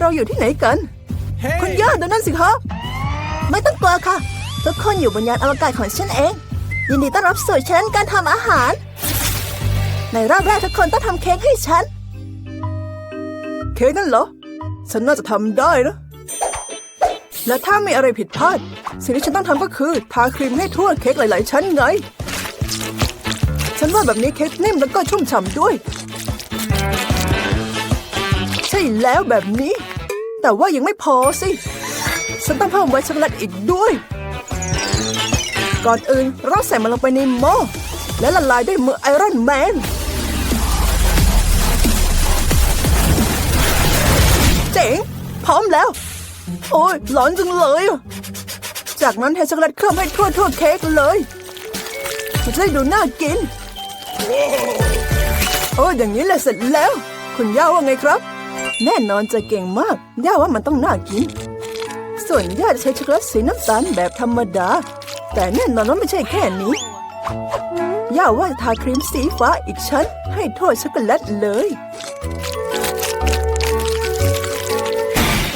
เราอยู่ที่ไหนกันคุณย่าดูนั่นสิคะไม่ต้องกลัวค่ะ ทุกคนอยู่บนยานอวกาศของฉันเอง ยินดีต้อนรับสู่ชั้นการทำอาหาร ในรอบแรกทุกคนต้องทำเค้กให้ฉัน เค้กนั่นเหรอ ฉันน่าจะทำได้นะและถ้ามีอะไรผิดพลาด สิ่งที่ฉันต้องทำก็คือ ทาครีมให้ทั่วเค้กหลาย ๆ ชั้นไง ฉันว่าแบบนี้เค้กนิ่มแล้วก็ชุ่มฉ่ำด้วย ใช่แล้วแบบนี้ แต่ว่ายังไม่พอสิ ฉันต้องเพิ่มไวท์ช็อกโกแลตอีกด้วย ก่อนอื่นเราใส่มันลงไปในหม้อและละลายด้วยมือไอรอนแมนเจ๋ง พร้อมแล้ว โอ้ยร้อนจังเลยอะจากนั้นเทช็อกโกแลตเคลือบให้ทั่วทั่วๆเค้กเลยมันจะได้ดูน่ากิน โอ้ยอย่างนี้แหละเสร็จแล้ว คุณย่าว่าไงครับ แน่นอนจะเก่งมาก ย่าว่ามันต้องน่ากิน ส่วนย่าจะใช้ช็อกโกแลตสีน้ำตาลแบบธรรมดา แต่แน่นอนว่าไม่ใช่แค่นี้ ย่าว่าทาครีมสีฟ้าอีกชั้น ให้ทั่วช็อกโกแลตเลย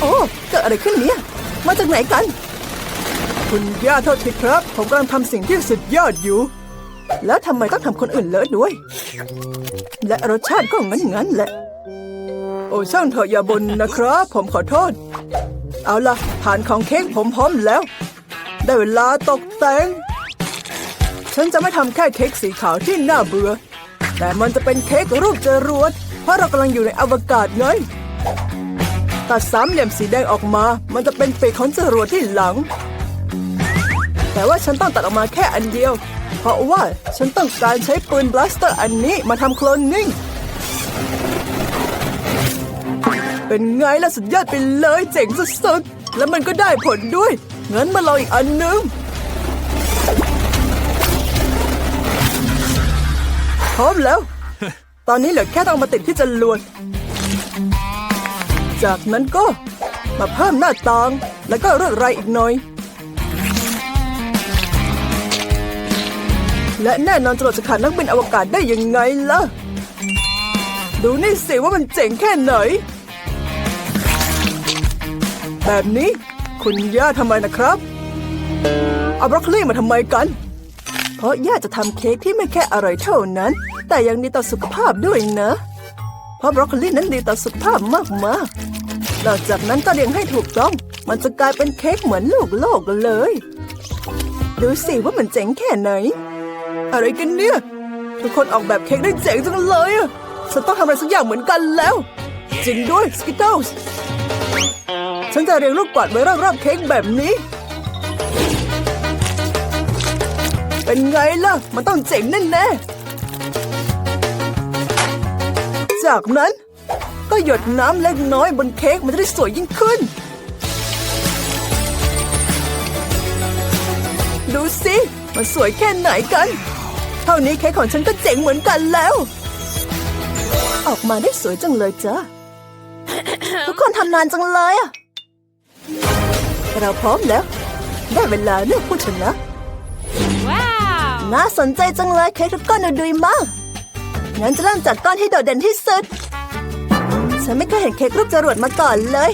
โอ้เกิดอะไรขึ้นเนี่ย มาจากไหนกัน คุณย่าโทษทีครับ ผมกำลังทำสิ่งที่สุดยอดอยู่ แล้วทำไมต้องทำคนอื่นเลอะด้วย และรสชาติก็งั้นๆแหละ โอ้ช่างเถอะอย่าบ่นนะครับ ผมขอโทษ เอาล่ะฐานของเค้กผมพร้อมแล้ว ได้เวลาตกแต่ง ฉันจะไม่ทำแค่เค้กสีขาวที่น่าเบื่อ แต่มันจะเป็นเค้กรูปจรวด เพราะเรากำลังอยู่ในอวกาศไงตัดสามเหลี่ยมสีแดงออกมา มันจะเป็นปีกของจรวดที่หลัง แต่ว่าฉันต้องตัดออกมาแค่อันเดียว เพราะว่าฉันต้องการใช้ปืนบลัสเตอร์อันนี้มาทำโคลนนิ่ง เป็นไงล่ะสุดยอดไปเลยเจ๋งสุดๆ แล้วมันก็ได้ผลด้วย งั้นมาลองอีกอันนึง พร้อมแล้ว ตอนนี้เหลือแค่ต้องมาติดที่จรวดจากนั้นก็มาเพิ่มหน้าต่าง แล้วก็รวดลายอีกหน่อย และแน่นอนจรวดจะขาดนักบินอวกาศได้ยังไงล่ะ ดูนี่สิว่ามันเจ๋งแค่ไหน แบบนี้ คุณย่าทำไมนะครับ เอาบรอกโคลีมาทำไมกัน เพราะย่าจะทำเค้กที่ไม่แค่อร่อยเท่านั้น แต่ยังดีต่อสุขภาพด้วยนะ เพราะบรอกโคลีนั้นดีต่อสุขภาพมากๆนอกจากนั้นก็เรียงให้ถูกต้อง มันจะกลายเป็นเค้กเหมือนลูกโลกเลย ดูสิว่ามันเจ๋งแค่ไหน อะไรกันเนี่ย ทุกคนออกแบบเค้กได้เจ๋งจังเลยอะฉันต้องทำอะไรสักอย่างเหมือนกันแล้ว จริงด้วยสกิตเตลส์ ฉันจะเรียงลูกกวาดไว้รอบๆเค้กแบบนี้ เป็นไงล่ะ มันต้องเจ๋งแน่ๆจากนั้นก็หยดน้ำเล็กน้อยบนเค้กมันจะได้สวยยิ่งขึ้น ดูสิมันสวยแค่ไหนกัน เท่านี้เค้กของฉันก็เจ๋งเหมือนกันแล้ว ออกมาได้สวยจังเลยจ้ะ ทุกคนทำนานจังเลยอะ เราพร้อมแล้ว ได้เวลาเลือกผู้ชนะ Wow! น่าสนใจจังเลยเค้กทุกก้อนดูดีมากงั้นจะเริ่มจากก้อนที่โดดเด่นที่สุด ฉันไม่เคยเห็นเค้กรูปจรวดมาก่อนเลย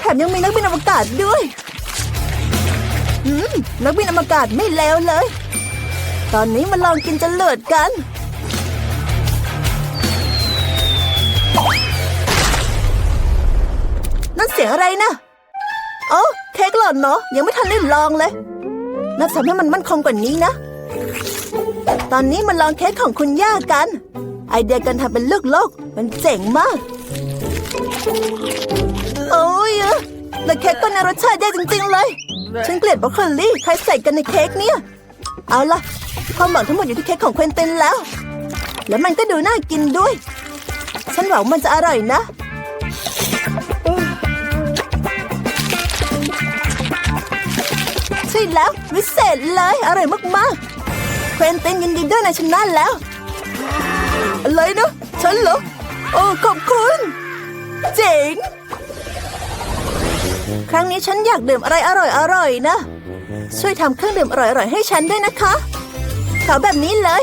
แถมยังมีนักบินอวกาศด้วยอืมนักบินอวกาศไม่เลวเลย ตอนนี้มาลองกินจรวดกัน สียงอะไรนะโอ้เค้กหล่นเนาะยังไม่ทันได้ลองเลยน่าทำให้มันมั่นคงกว่านี้นะ ตอนนี้มาลองเค้กของคุณย่ากัน ไอเดียการทำเป็นลูกโลก มันเจ๋งมาก โอ้ยอะแต่เค้กก็ในรสชาติแย่จริง ๆ เลย ฉันเกลียดบรอกโคลี่ใครใส่กันในเค้กเนี่ย เอาล่ะความหวังทั้งหมดอยู่ที่เค้กของเควินตินแล้ว แล้วมันก็ดูน่ากินด้วย ฉันหวังมันจะอร่อยนะ ช่แล้ววิเศษเลยอร่อยมากๆเควินตินยินดีด้วยนะชนะแล้วอะไรนะฉันเหรอโอ้ขอบคุณ เจ๋ง ครั้งนี้ฉันอยากดื่มอะไรอร่อยๆนะ ช่วยทำเครื่องดื่มอร่อยๆให้ฉันด้วยนะคะขอแบบนี้เลย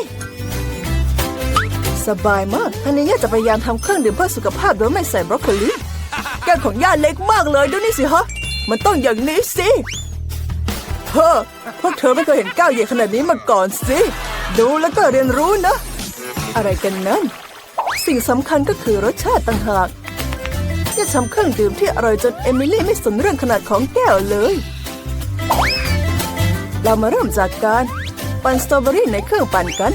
สบายมากทันนี้อยาจะพยายามทำเครื่องดื่มเพื่อสุขภาพโดยไม่ใส่บรอกโคลีแก้วของย่าเล็กมากเลยดูนี่สิฮะ มันต้องอย่างนี้สิ เฮ้อพวกเธอไม่เคยเห็นก้าวใหญ่ขนาดนี้มาก่อนสิ ดูแล้วก็เรียนรู้นะ อะไรกันนั้น สิ่งสำคัญก็คือรสชาติต่างหากจะทำเครื่องดื่มที่อร่อยจนเอมิลี่ไม่สนเรื่องขนาดของแก้วเลย เรามาเริ่มจากการปั่นสตรอเบอรี่ในเครื่องปั่นกัน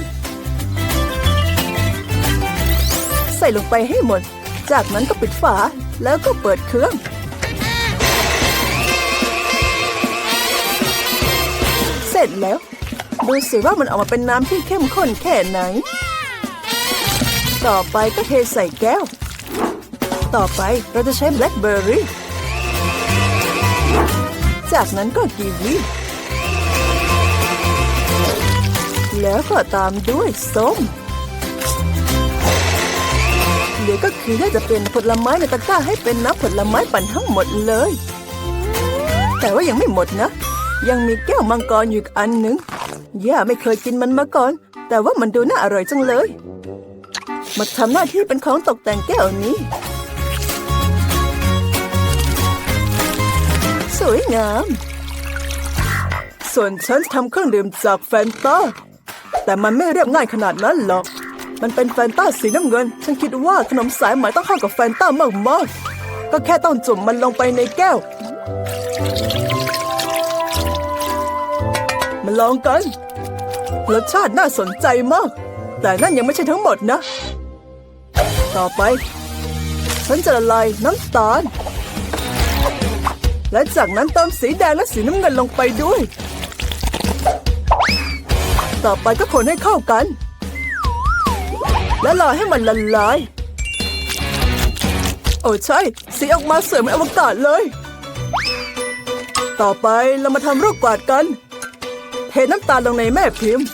ใส่ลงไปให้หมด จากนั้นก็ปิดฝาแล้วก็เปิดเครื่อง ร็จแล้ว ดูสิว่ามันออกมาเป็นน้ำที่เข้มข้นแค่ไหน ต่อไปก็เทใส่แก้ว ต่อไปเราจะใช้แบล็คเบอร์รี่ จากนั้นก็กีวีแล้วก็ตามด้วยส้มเหลือก็คือน่าจะเป็นผลไม้ในตะกร้าให้เป็นน้ำผลไม้ปั่นทั้งหมดเลย แต่ว่ายังไม่หมดนะ ยังมีแก้วมังกรอยู่อันหนึ่งย่าไม่เคยกินมันมาก่อน แต่ว่ามันดูน่าอร่อยจังเลย มาทำหน้าที่เป็นของตกแต่งแก้วนี้ สวยงาม ส่วนฉันจะทำเครื่องดื่มจากแฟนตาแต่มันไม่เรียบง่ายขนาดนั้นหรอก มันเป็นแฟนตาสีน้ำเงิน ฉันคิดว่าขนมสายไหมต้องเข้ากับแฟนตามากๆก็แค่ต้องจุ่มมันลงไปในแก้ว มาลองกันรสชาติน่าสนใจมาก แต่นั่นยังไม่ใช่ทั้งหมดนะ ต่อไป ฉันจะละลายน้ำตาล และจากนั้นเติมสีแดงและสีน้ำเงินลงไปด้วย ต่อไปก็คนให้เข้ากัน และรอให้มันละลาย โอ้ใช่ สีออกมาสวยเหมือนอวกาศเลย ต่อไปเรามาทำรูปกวาดกัน เทน้ำตาลลงในแม่พิมพ์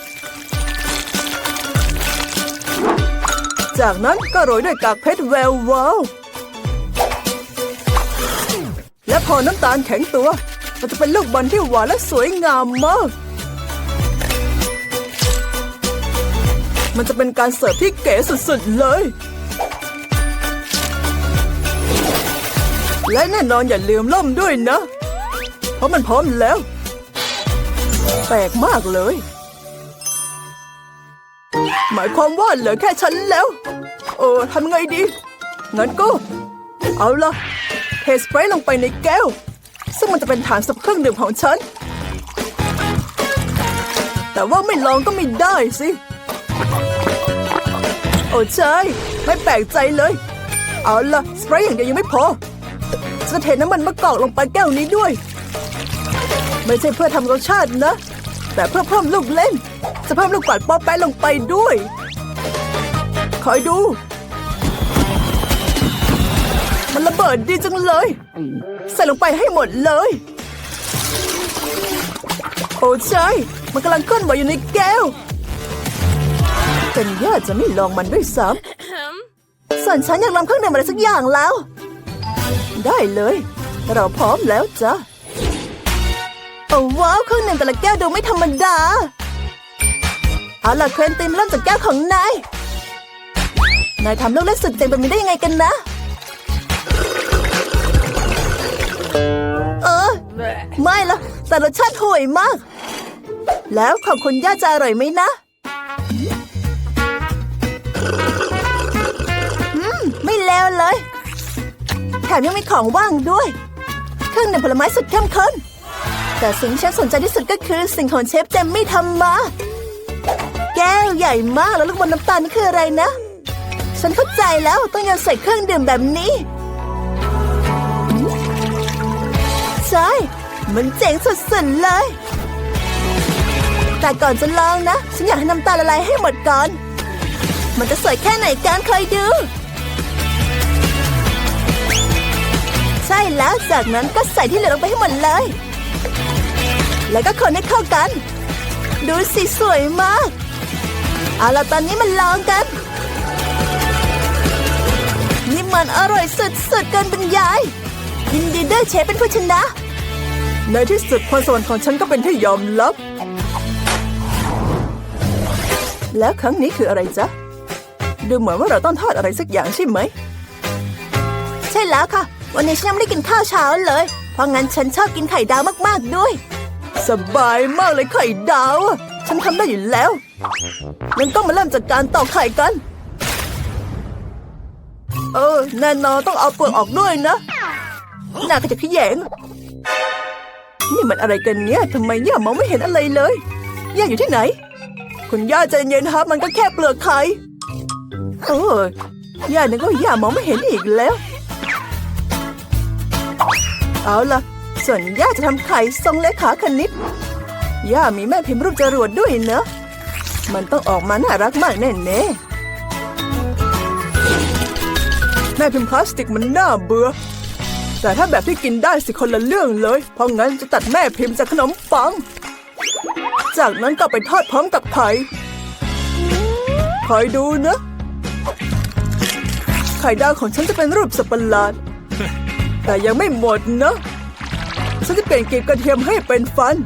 จากนั้นก็โรยด้วยกากเพชรแวววาวและพอน้ำตาลแข็งตัว มันจะเป็นลูกบอลที่หวานและสวยงามมาก มันจะเป็นการเสิร์ฟที่เก๋สุดๆเลย และแน่นอนอย่าลืมล่มด้วยนะ เพราะมันพร้อมแล้ว แปลกมากเลย หมายความว่าเหลือแค่ฉันแล้วโอ้ทำไงดี งั้นก็ เอาละเทสเปรย์ลงไปในแก้ว ซึ่งมันจะเป็นฐานสับเครื่องดื่มของฉัน แต่ว่าไม่ลองก็ไม่ได้สิ โอ้ใช่ ไม่แปลกใจเลย เอาละสเปรย์อย่างเดียวยังไม่พอจะเทน้ำมันมะกอกลงไปแก้วนี้ด้วย ไม่ใช่เพื่อทำรสชาตินะ แต่เพื่อเพิ่มลูกเล่น จะเพิ่มลูกกวาดป๊อปแป๊ะลงไปด้วย คอยดู มันระเบิดดีจังเลย ใส่ลงไปให้หมดเลย โอ้ใช่ มันกำลังเคลื่อนไหวอยู่ในแก้วเป็นญาติจะไม่ลองมันด้วยซ้ำส่วนฉันอยากลองเครื่องดื่มอะไรสักอย่างแล้ว ได้เลย เราพร้อมแล้วจ้ะ โอ้ว้าวเครื่องดื่มแต่ละแก้วดูไม่ธรรมดา เอาล่ะเควนตินเริ่มจากแก้วของนาย นายทำลูกเล่นสุดเจ๋งแบบนี้ได้ยังไงกันนะ เออ ไม่ละแต่รสชาติห่วยมาก แล้วของคุณย่าจะอร่อยไหมนะอืมไม่แล้วเลย แถมยังมีของว่างด้วย เครื่องดื่มผลไม้สุดเข้มข้น แต่สิ่งที่ฉันสนใจที่สุดก็คือสิ่งของเชฟเจมมี่ทำมา แก้วใหญ่มากแล้วลูกบอลน้ำตาลนี่คืออะไรนะ ฉันเข้าใจแล้วต้องโยนใส่เครื่องดื่มแบบนี้ ใช่ มันเจ๋งสุดๆเลย แต่ก่อนจะลองนะ ฉันอยากให้น้ำตาลละลายให้หมดก่อน มันจะสวยแค่ไหนกันคอยดูใช่แล้วจากนั้นก็ใส่ที่เหลือลงไปให้หมดเลย แล้วก็คนให้เข้ากัน ดูสิสวยมาก เอาล่ะตอนนี้มันลองกัน นี่มันอร่อยสุดๆเกินบรรยาย ยินดีด้วยเชฟเป็นผู้ชนะ ในที่สุดพรสวรรค์ของฉันก็เป็นที่ยอมรับ แล้วครั้งนี้คืออะไรจ๊ะ ดูเหมือนว่าเราต้องทอดอะไรสักอย่างใช่ไหม ใช่แล้วค่ะ วันนี้ฉันยังไม่ได้กินข้าวเช้าเลย เพราะงั้นฉันชอบกินไข่ดาวมากๆด้วย สบายมากเลยไข่ดาว ฉันทำได้อยู่แล้วงั้นก็มาเริ่มจากการตอกไข่กัน เออ แน่นอนต้องเอาเปลือกออกด้วยนะน่าก็จะขแยง นี่มันอะไรกันเนี่ยทำไมย่ามองไม่เห็นอะไรเลยย่าอยู่ที่ไหน คุณย่าใจเย็นครับ มันก็แค่เปลือกไข่เออย่านึกว่าย่ามองไม่เห็นอีกแล้ว เอาล่ะ ส่วนย่าจะทำไข่ทรงเลขาคณิต ย่ามีแม่พิมพ์รูปจรวดด้วยเนอะ มันต้องออกมาน่ารักมากแน่ๆแม่พิมพ์พลาสติกมันน่าเบื่อ แต่ถ้าแบบที่กินได้สิคนละเรื่องเลย เพราะงั้นจะตัดแม่พิมพ์จากขนมปัง จากนั้นก็ไปทอดพร้อมกับไข่ คอยดูนะ ไข่ดาวของฉันจะเป็นรูปสัตว์ปะหลาด แต่ยังไม่หมดนะ ฉันจะเปลี่ยนกลีบกระเทียมให้เป็นฟัน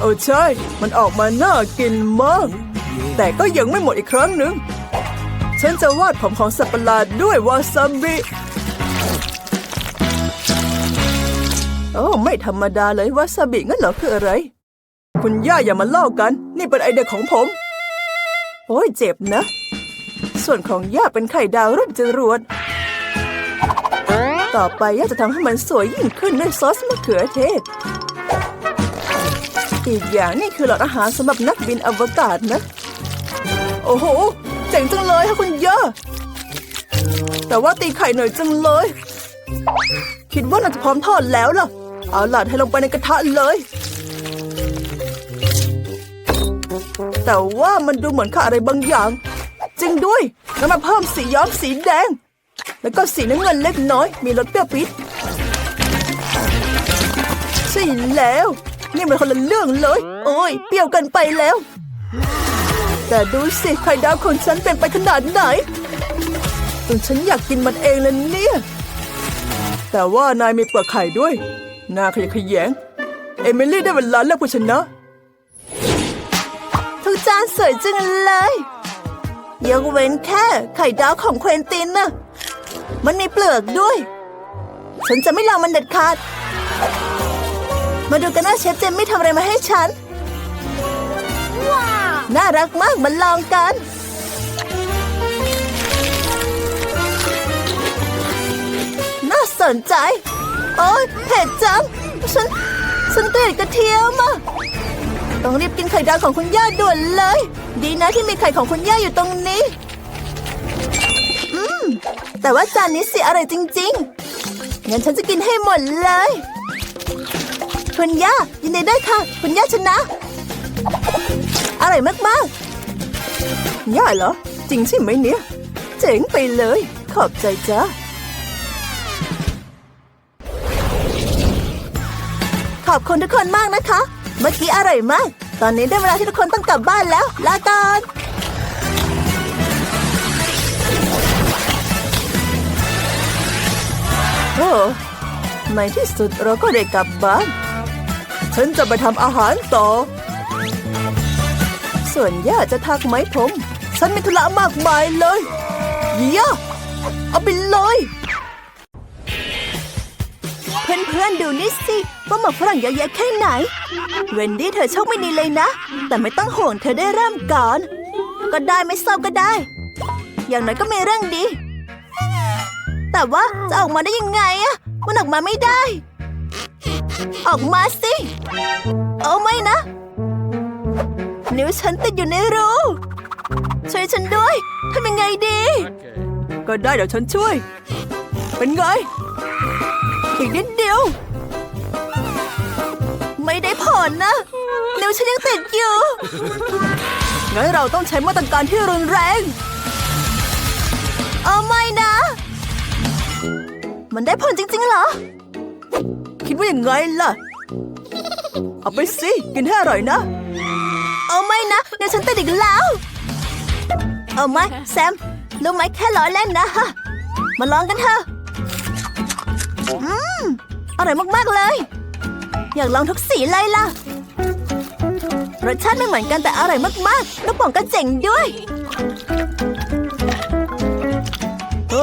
โอ้ใช่ มันออกมาน่ากินมาก แต่ก็ยังไม่หมดอีกครั้งหนึ่ง ฉันจะวาดผมของสัตว์ประหลาดด้วยวาซาบิ โอ้ไม่ธรรมดาเลยวาซาบิงั้นเหรอคืออะไร คุณย่าอย่ามาเล่ากัน นี่เป็นไอเดียของผม โอ้ยเจ็บนะ ส่วนของย่าเป็นไข่ดาวรูปจรวด ต่อไปย่าจะทำให้มันสวยยิ่งขึ้นด้วยซอสมะเขือเทศ อีกอย่างนี่คือหลอดอาหารสำหรับนักบินอวกาศนะ โอ้โห เจ๋งจังเลยค่ะคุณย่าแต่ว่าตีไข่หน่อยจังเลย คิดว่าน่าจะพร้อมทอดแล้วล่ะ เอาหลาดให้ลงไปในกระทะเลย แต่ว่ามันดูเหมือนขาดอะไรบางอย่าง จริงด้วย แล้วมาเพิ่มสีย้อมสีแดง แล้วก็สีน้ำเงินเล็กน้อย มีรสเปรี้ยวปิดใช่แล้ว นี่มันคนละเรื่องเลย โอ้ย เปรี้ยวเกันไปแล้ว แต่ดูสิไข่ดาวของฉันเป็นไปขนาดไหนจนฉันอยากกินมันเองเลยเนี่ย แต่ว่านายมีเปลือกไข่ด้วยน่าขยะแขยง เอมิลี่ได้เวลาเลือกผู้ชนะทุกจานสวยจังเลยยกเว้นแค่ไข่ดาวของเควินตินน่ะ มันมีเปลือกด้วย ฉันจะไม่ลองมันเด็ดขาด มาดูกันว่าเชฟเจมไม่ทำอะไรมาให้ฉัน น่ารักมากมาลองกัน น่าสนใจ โอ๊ยเผ็ดจัง ฉัน ฉันเกลียดกระเทียมอะต้องรีบกินไข่ดาวของคุณย่าด่วนเลย ดีนะที่มีไข่ของคุณย่าอยู่ตรงนี้อืม แต่ว่าจานนี้เสียอะไรจริงๆ งั้นฉันจะกินให้หมดเลย คุณย่ายินดีด้วยค่ะ คุณย่าชนะ อร่อยมากๆ ย่าเหรอ จริงใช่ไหมเนี่ย เจ๋งไปเลย ขอบใจจ้าขอบคุณทุกคนมากนะคะ เมื่อกี้อร่อยมาก ตอนนี้ได้เวลาที่ทุกคนต้องกลับบ้านแล้ว ลาก่อน โอ้ในที่สุดเราก็ได้กลับบ้าน ฉันจะไปทำอาหารต่อ ส่วนย่าจะทักไหมผม ฉันมีธุระมากมายเลยเยี่ยเอาไปเลยเพื่อนๆดูนี่สิว่าหมกฝรั่งเยอะแยะแค่ไหน เวนดี้เธอโชคไม่ดีเลยนะ แต่ไม่ต้องห่วงเธอได้เริ่มก่อน ก็ได้ไม่เศร้าก็ได้ อย่างน้อยก็มีเรื่องดี แต่ว่าจะออกมาได้ยังไงอะมันออกมาไม่ได้ ออกมาสิ เอาไม่นะ นิ้วฉันติดอยู่ในรูช่วยฉันด้วยทำยังไงดี ก็ได้เดี๋ยวฉันช่วย เป็นไง อีกนิดเดียว ไม่ได้ผลนะ นิ้วฉันยังติดอยู่งั้นเราต้องใช้มาตรการที่รุนแรง เอาไม่นะมันได้ผลจริงๆเหรอ คิดว่าอย่างไงล่ะ เอาไปสิ กินให้อร่อยนะ เอาไม่นะ เดี๋ยวฉันติดอีกแล้ว เอาไม่แซม รู้ไหมแค่ล้อเล่นนะฮะ มาลองกันเถอะ อืม อร่อยมากๆเลย อยากลองทุกสีเลยล่ะ รสชาติไม่เหมือนกันแต่อร่อยมากๆ ลูกโป่องก็เจ๋งด้วย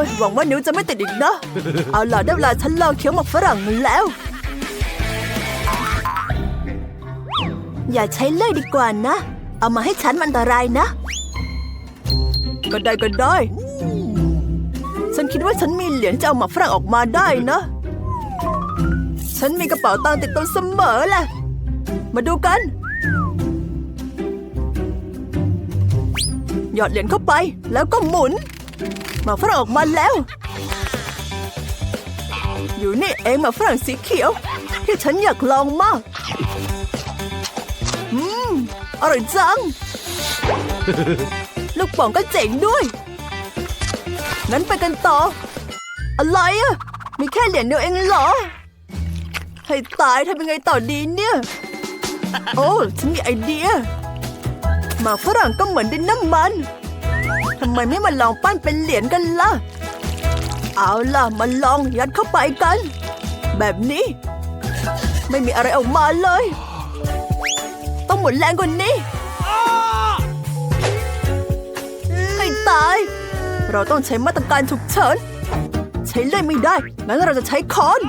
ยหวังว่านิ้วจะไม่ติดอีกนะ เอาล่ะได้เวลาฉันลองเคี้ยวหมากฝรั่งแล้ว อย่าใช้เล่ยดีกว่านะ เอามาให้ฉันมันอันตรายนะ ก็ได้ก็ได้ ฉันคิดว่าฉันมีเหรียญจะเอาหมากฝรั่งออกมาได้นะ ฉันมีกระเป๋าตังค์ติดตัวเสมอแหละ มาดูกัน หยอดเหรียญเข้าไปแล้วก็หมุน มาฝรั่งออกมาแล้ว อยู่นี่เองมาฝรั่งสีเขียว ที่ฉันอยากลองมาก อืม อร่อยจัง ลูกป่องก็เจ๋งด้วย งั้นไปกันต่อ อะไรอะมีแค่เหรียญเดียวเองเหรอ ให้ตายทำยังไงต่อดีเนี่ย โอ้ ฉันมีไอเดีย มาฝรั่งก็เหมือนดินน้ำมัน ทำไมไม่มาลองปั้นเป็นเหรียญกันล่ะ เอาล่ะมาลองยัดเข้าไปกัน แบบนี้ ไม่มีอะไรออกมาเลย ต้องหมุนแรงกว่านี้ ให้ตาย เราต้องใช้มาตรการฉุกเฉิน ใช้เลื่อยไม่ได้ งั้นเราจะใช้ค้อน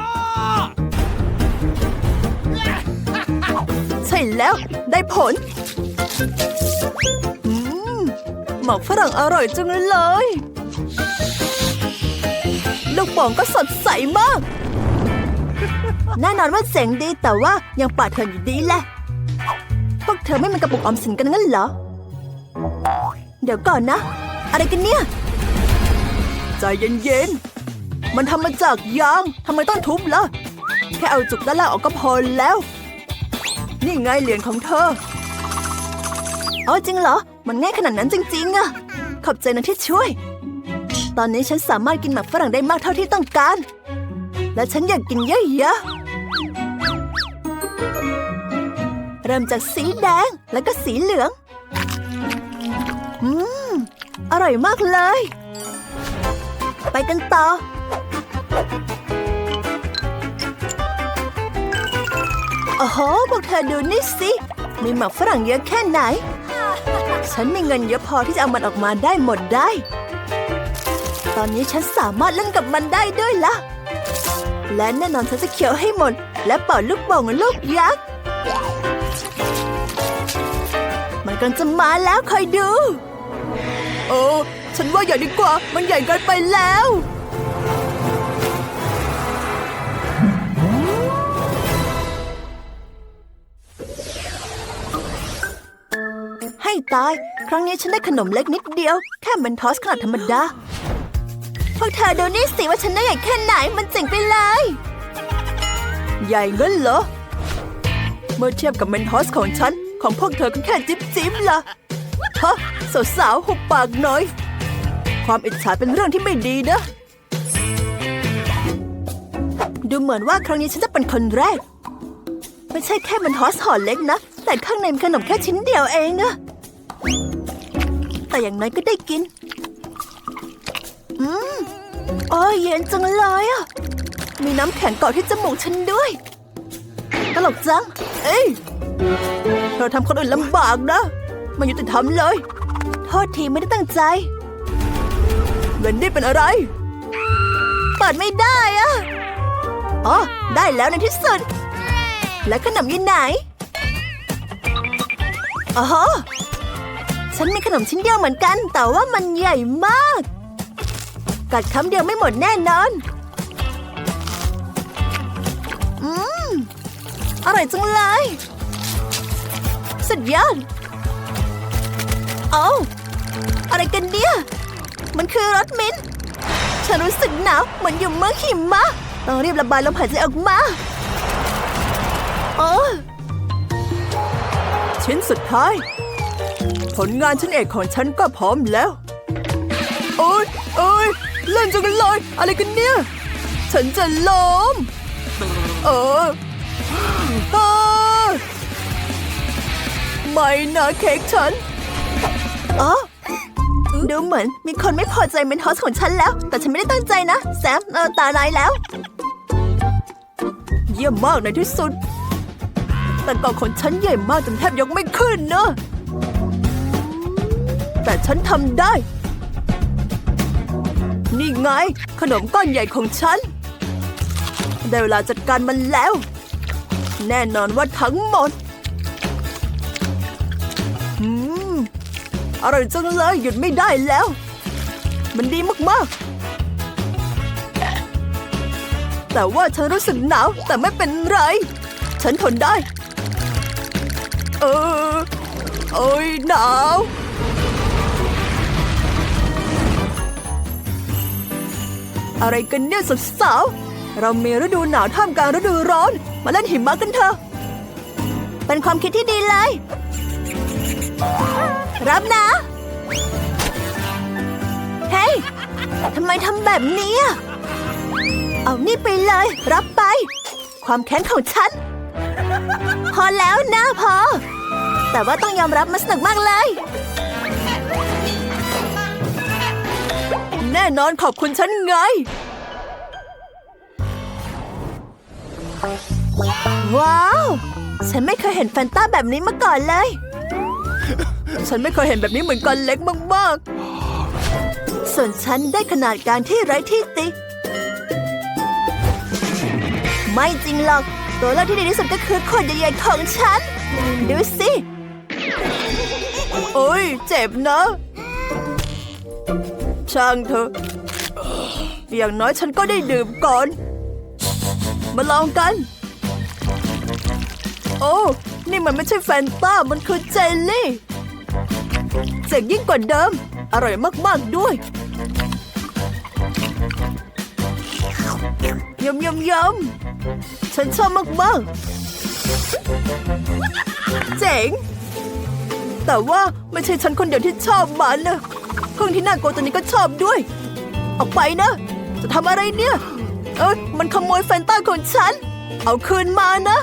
ใช่แล้วได้ผล หมอกฝรั่งอร่อยจังเลย ลูกโป่องก็สดใสมาก แน่นอนว่าเจ๋งดีแต่ว่ายังปาดเธออยู่ดีแหละ พวกเธอไม่มันกระปุกออมสินกันงั้นเหรอ เดี๋ยวก่อนนะ อะไรกันเนี่ย ใจเย็นๆ มันทำมาจากยางทำไมต้องทุบล่ะ แค่เอาจุกด้านล่างออกก็พอแล้ว นี่ไงเหรียญของเธอ อ๋อจริงเหรอ มันง่ายขนาดนั้นจริงๆอะขอบใจนะที่ช่วย ตอนนี้ฉันสามารถกินหมักฝรั่งได้มากเท่าที่ต้องการ และฉันอยากกินเยอะๆ เริ่มจากสีแดงแล้วก็สีเหลือง อืม อร่อยมากเลย ไปกันต่อโอ้โหพวกเธอดูนี่สิ มีหมักฝรั่งเยอะแค่ไหน ฉันมีเงินเยอะพอที่จะเอามันออกมาได้หมดได้ ตอนนี้ฉันสามารถเล่นกับมันได้ด้วยละ และแน่นอนฉันจะเคี้ยวให้หมด และเป่าลูกโป่งลูกยักษ์ มันกำลังจะมาแล้วคอยดู โอ้ ฉันว่าอย่ดีกว่า มันใหญ่เกินไปแล้ว ตาย ครั้งนี้ฉันได้ขนมเล็กนิดเดียว แค่มันทอสขนาดธรรมดา พวกเธอดูนี่สิว่าฉันได้ใหญ่แค่ไหน มันเจ๋งไปเลย ใหญ่เงินเหรอ เมื่อเทียบกับเมนทอสของฉัน ของพวกเธอก็แค่จิ๊บจิ๊บล่ะฮะสาวๆหุบปากหน่อย ความอิจฉาเป็นเรื่องที่ไม่ดีนะ ดูเหมือนว่าครั้งนี้ฉันจะเป็นคนแรกไม่ใช่แค่มันทอสห่อเล็กนะ แต่ข้างในมีขนมแค่ชิ้นเดียวเองนะ แต่อย่างน้อยก็ได้กิน อืมโอ้ยเย็นจังเลยอะ มีน้ำแข็งเกาะที่จมูกฉันด้วย ตลกจัง เอ้ยเธอทำคนอื่นลำบากนะมันยุติธรรมเลย โทษทีไม่ได้ตั้งใจ เวนดี้เป็นอะไรเปิดไม่ได้อะอ๋อ ได้แล้วในที่สุด และขนมอยี่ไหนอ๋อ ฉันมีขนมชิ้นเดียวเหมือนกัน แต่ว่ามันใหญ่มาก กัดคำเดียวไม่หมดแน่นอน อืม อร่อยจังเลย สุดยอด เอาอะไรกันเนี่ย มันคือรสมิ้น ฉันรู้สึกหนาวเหมือนอยู่เมืองหิมะต้องรีบระบายลมหายใจออกมาโอ้ชิ้นสุดท้าย ผลงานชิ้นเอกของฉันก็พร้อมแล้ว โอ๊ยโอ๊ยเล่นจังเลยอะไรกันเนี่ย ฉันจะล้มเออเออไม่นะเค้กฉันอ๋อดูเหมือนมีคนไม่พอใจเมนทอสของฉันแล้ว แต่ฉันไม่ได้ตั้งใจนะ แซมเออตาลายแล้ว เยี่ยมมากในที่สุด แต่กล่องของฉันใหญ่มากจนแทบยกไม่ขึ้นเนอะ แต่ฉันทำได้ นี่ไง ขนมก้อนใหญ่ของฉัน ได้เวลาจัดการมันแล้ว แน่นอนว่าทั้งหมด อืม อร่อยจังเลย หยุดไม่ได้แล้ว มันดีมาก ๆ แต่ว่าฉันรู้สึกหนาว แต่ไม่เป็นไร ฉันทนได้ เออโอ้ อะไรกันเนี่ยสาวๆเรามีฤดูหนาวท่ามกลางฤดูร้อน มาเล่นหิมะกันเถอะ เป็นความคิดที่ดีเลย รับนะ เฮ้ยทำไมทำแบบนี้อะเอานี่ไปเลย รับไป ความแค้นของฉัน พอแล้วนะพอ แต่ว่าต้องยอมรับมันสนุกมากเลย แน่นอนขอบคุณฉันไง ว้าว ฉันไม่เคยเห็นแฟนต้าแบบนี้มาก่อนเลย ฉันไม่เคยเห็นแบบนี้เหมือนกันเล็กมากๆ ส่วนฉันได้ขนาดการที่ไร้ที่ติ ไม่จริงหรอก ตัวเลือกที่ดีที่สุดก็คือขวดใหญ่ๆของฉัน ดูสิ โอ้ยเจ็บเนะ ช่างเถอะอย่างน้อยฉันก็ได้ดื่มก่อน มาลองกัน โอ้ นี่มันไม่ใช่แฟนต้า มันคือเจลลี่ เจ๋งยิ่งกว่าเดิม อร่อยมาก ๆ ด้วยยำยำยำฉันชอบมาก ๆ เจ๋ง แต่ว่าไม่ใช่ฉันคนเดียวที่ชอบมันนะ พึ่งที่น่ากลัวตัวนี้ก็ชอบด้วย ออกไปนะ จะทำอะไรเนี่ย เอ้ยมันขโมยแฟนต้าของฉัน เอาคืนมานะ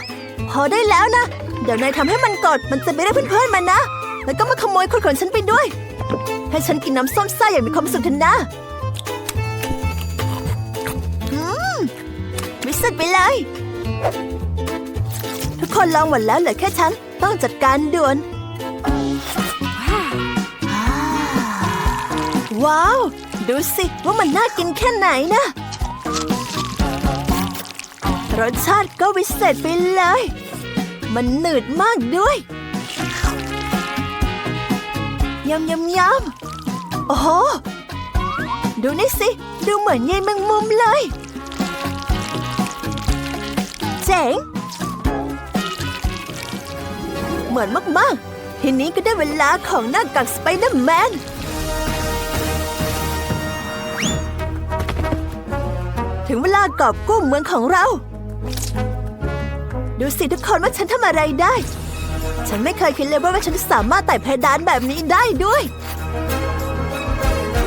พอได้แล้วนะ เดี๋ยวนายทำให้มันกอดมันจะไม่ได้เพื่อนๆมันนะ แล้วก็มาขโมยคนของฉันไปด้วย ให้ฉันกินน้ำส้มซ่าอย่างมีความสุขเถอะนะอืมวิสุดไปเลย ทุกคนลองหมดแล้วเหลือแค่ฉันต้องจัดการด่วน ว้าว ดูสิว่ามันน่ากินแค่ไหนนะ รสชาติก็วิเศษไปเลย มันหนืดมากด้วยยำยำยำโอ้โห ดูนี่สิ ดูเหมือนยายแมงมุมเลย เจ๋ง เหมือนมาก ๆ ทีนี้ก็ได้เวลาของหน้ากากสไปเดอร์แมน ถึงเวลากอบกู้เมืองของเรา ดูสิทุกคนว่าฉันทำอะไรได้ ฉันไม่เคยคิดเลยว่าฉันจะสามารถไต่เพดานแบบนี้ได้ด้วย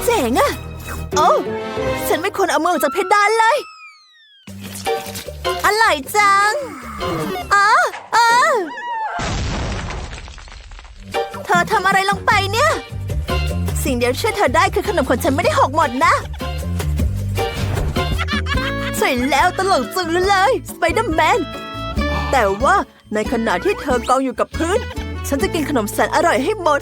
เจ๋งอะโอ้ฉันไม่ควรเอามือออกจากเพดานเลย อร่อยจังอ๋ออ๋อเธอทำอะไรลงไปเนี่ย สิ่งเดียวช่วยเธอได้คือขนมของฉันไม่ได้หกหมดนะ ใช่แล้วตลกจังเลยสไปเดอร์แมน แต่ว่าในขณะที่เธอกองอยู่กับพื้น ฉันจะกินขนมแสนอร่อยให้หมด